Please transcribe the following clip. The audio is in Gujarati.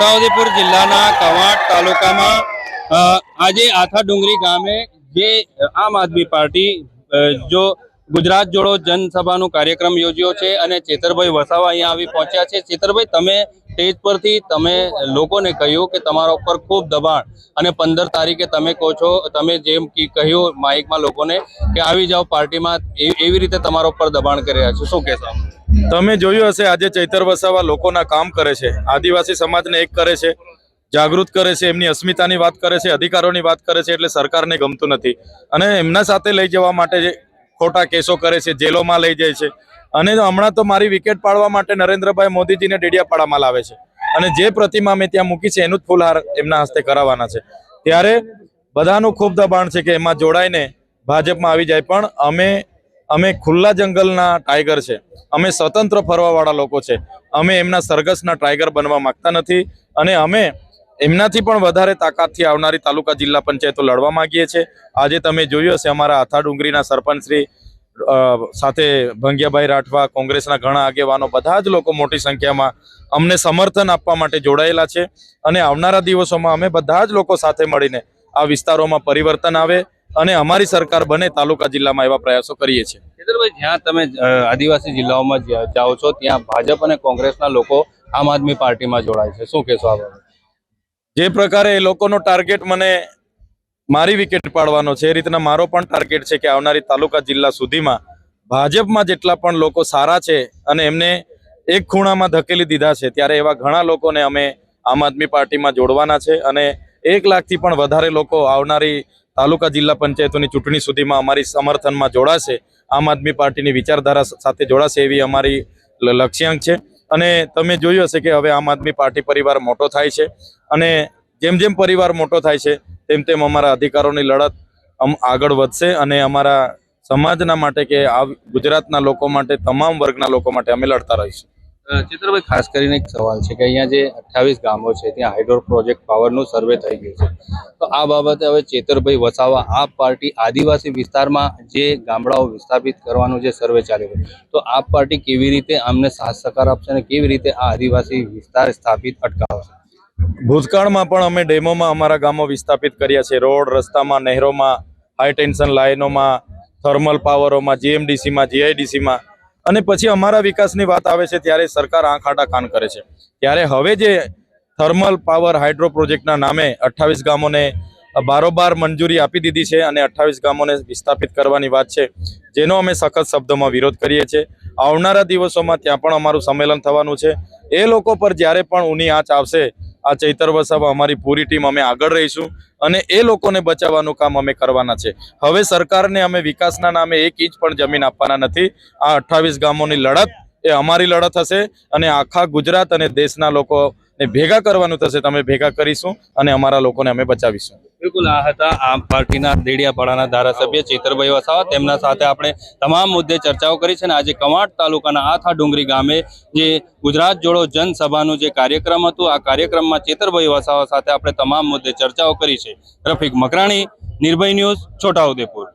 છોટાઉદેપુર જિલ્લાના કવાંટ તાલુકામાં આજે આથા ડુંગરી ગામે જે આમ આદમી પાર્ટી જો ગુજરાત જોડો જનસભાનો કાર્યક્રમ યોજ્યો છે અને ચેતરભાઈ વસાવા અહીંયા આવી પહોંચ્યા છે. ચેતરભાઈ, તમે સ્ટેજ પરથી તમે લોકોને કહ્યું કે તમારા ઉપર ખૂબ દબાણ અને પંદર તારીખે તમે કહો છો, તમે જેમ કહ્યું માઇકમાં લોકોને કે આવી જાઓ પાર્ટીમાં એવી રીતે તમારા ઉપર દબાણ કરી રહ્યા છે. શું કહેશો? તમે જોયું હશે, આજે ચૈતર વસાવા લોકોના કામ કરે છે. આદિવાસી સમાજને એક કરે છે, જાગૃત કરે છે, એમની અસ્મિતાની વાત કરે છે, અધિકારોની વાત કરે છે, એટલે સરકારને ગમતું નથી. અને એમના સાથે લઈ જવા માટે ખોટા કેસો કરે છે, જેલોમાં લઈ જાય છે. અને હમણાં તો મારી વિકેટ પાડવા માટે નરેન્દ્રભાઈ મોદીજીને ડેડિયાપાડામાં લાવે છે. અને જે પ્રતિમા મેં ત્યાં મૂકી છે, એનું જ ફૂલહાર એમના હસ્તે કરાવવાના છે. ત્યારે બધાનું ખૂબ દબાણ છે કે એમાં જોડાઈને ભાજપમાં આવી જાય. પણ અમે અમે ખુલ્લા જંગલના ટાઈગર છે. અમે સ્વતંત્ર ફરવાવાળા લોકો છે. અમે એમના સરઘસના ટાઈગર બનવા માંગતા નથી અને અમે એમનાથી પણ વધારે તાકાતથી આવનારી તાલુકા જિલ્લા પંચાયતો લડવા માંગીએ છીએ. આજે તમે જોયું હશે અમારા આથા ડુંગરીના સરપંચશ્રી સાથે ભંગિયાભાઈ રાઠવા, કોંગ્રેસના ઘણા આગેવાનો બધા જ લોકો મોટી સંખ્યામાં અમને સમર્થન આપવા માટે જોડાયેલા છે. અને આવનારા દિવસોમાં અમે બધા જ લોકો સાથે મળીને આ વિસ્તારોમાં પરિવર્તન આવે અને અમારી સરકાર બને તાલુકા જિલ્લામાં એવા પ્રયાસો કરીએ છીએ. જ્યાં તમે આદિવાસી જિલ્લાઓમાં જાઓ છો ત્યાં ભાજપ અને કોંગ્રેસના લોકો આમ આદમી પાર્ટીમાં જોડાય છે. શું કહેશો આ જે પ્રકારે એ લોકોનો ટાર્ગેટ મને મારી વિકેટ પાડવાનો છે એ રીતના મારો પણ ટાર્ગેટ છે કે આવનારી તાલુકા જિલ્લા સુધીમાં ભાજપમાં જેટલા પણ લોકો સારા છે અને એમને એક ખૂણામાં ધકેલી દીધા છે ત્યારે એવા ઘણા લોકોને અમે આમ આદમી પાર્ટીમાં જોડવાના છે અને એક લાખથી પણ વધારે લોકો આવનારી તાલુકા જિલ્લા પંચાયતોની ચૂંટણી સુધીમાં અમારી સમર્થનમાં જોડાશે, આમ આદમી પાર્ટીની વિચારધારા સાથે જોડાશે એવી અમારી લક્ષ્યાંક છે. અને તમે જોયું હશે કે હવે આમ આદમી પાર્ટી પરિવાર મોટો થાય છે અને જેમ જેમ પરિવાર મોટો થાય છે, તેમ તેમ અમારા અધિકારોની લડત આગળ વધશે અને અમારા સમાજના માટે કે આ ગુજરાતના લોકો માટે, તમામ વર્ગના લોકો માટે અમે લડતા રહીશું. ચેતરભાઈ, ખાસ કરીને એક સવાલ છે કે અહીંયા જે અઠ્યાવીસ ગામો છે, ત્યાં હાઇડ્રો પ્રોજેક્ટ પાવરનું સર્વે થઈ ગયું છે. તો આ બાબતે હવે ચેતરભાઈ વસાવા, આ પાર્ટી આદિવાસી વિસ્તારમાં જે ગામડાઓ વિસ્થાપિત કરવાનું જે સર્વે ચાલી રહ્યું તો આ પાર્ટી કેવી રીતે આમને સાથ સહકાર આપશે અને કેવી રીતે આ આદિવાસી વિસ્તાર સ્થાપિત અટકાવશે? ભૂતકાળમાં પણ અમે ડેમોમાં અમારા ગામો વિસ્થાપિત કર્યા છે. રોડ, રસ્તામાં, નહેરોમાં, હાઈ ટેન્શન લાઇનોમાં થર્મલ પાવરોમાં, જીએમડીસીમાં, જીઆઈડીસીમાં અને પછી અમારા વિકાસની વાત આવે છે ત્યારે સરકાર આંખ આડા કરે છે. ત્યારે હવે જે થર્મલ પાવર હાઇડ્રો પ્રોજેક્ટના નામે અઠ્ઠાવીસ ગામોને બારોબાર મંજૂરી આપી દીધી છે અને અઠ્ઠાવીસ ગામોને વિસ્થાપિત કરવાની વાત છે, જેનો અમે સખત શબ્દોમાં વિરોધ કરીએ છીએ. આવનારા દિવસોમાં ત્યાં પણ અમારું સંમેલન થવાનું છે. એ લોકો પર જ્યારે પણ ઊની આંચ આવશે આ ચૈતર વસાવા અમારી પૂરી ટીમ અમે આગળ રહીશું અને એ લોકોને બચાવવાનું કામ અમે કરવાના છે. હવે સરકારને અમે વિકાસના નામે એક ઇંચ પણ જમીન આપવાના નથી. આ અઠ્ઠાવીસ ગામોની લડત એ અમારી લડત હશે અને આખા ગુજરાત અને દેશના લોકોને ભેગા કરવાનું થશે. તમે ભેગા કરીશું અને અમારા લોકોને અમે બચાવીશું. બિલકુલ આ હતા આમ પાર્ટીના દેડિયાપાડાના ધારાસભ્ય ચેતરભાઈ વસાવા. તેમના સાથે આપણે તમામ મુદ્દે ચર્ચાઓ કરી છે અને આજે કવાંટ તાલુકાના આથા ડુંગરી ગામે જે ગુજરાત જોડો જનસભાનું જે કાર્યક્રમ હતું, આ કાર્યક્રમમાં ચેતરભાઈ વસાવા સાથે આપણે તમામ મુદ્દે ચર્ચાઓ કરી છે. રફીક મકરાણી, નિર્ભય ન્યૂઝ છોટાઉદેપુર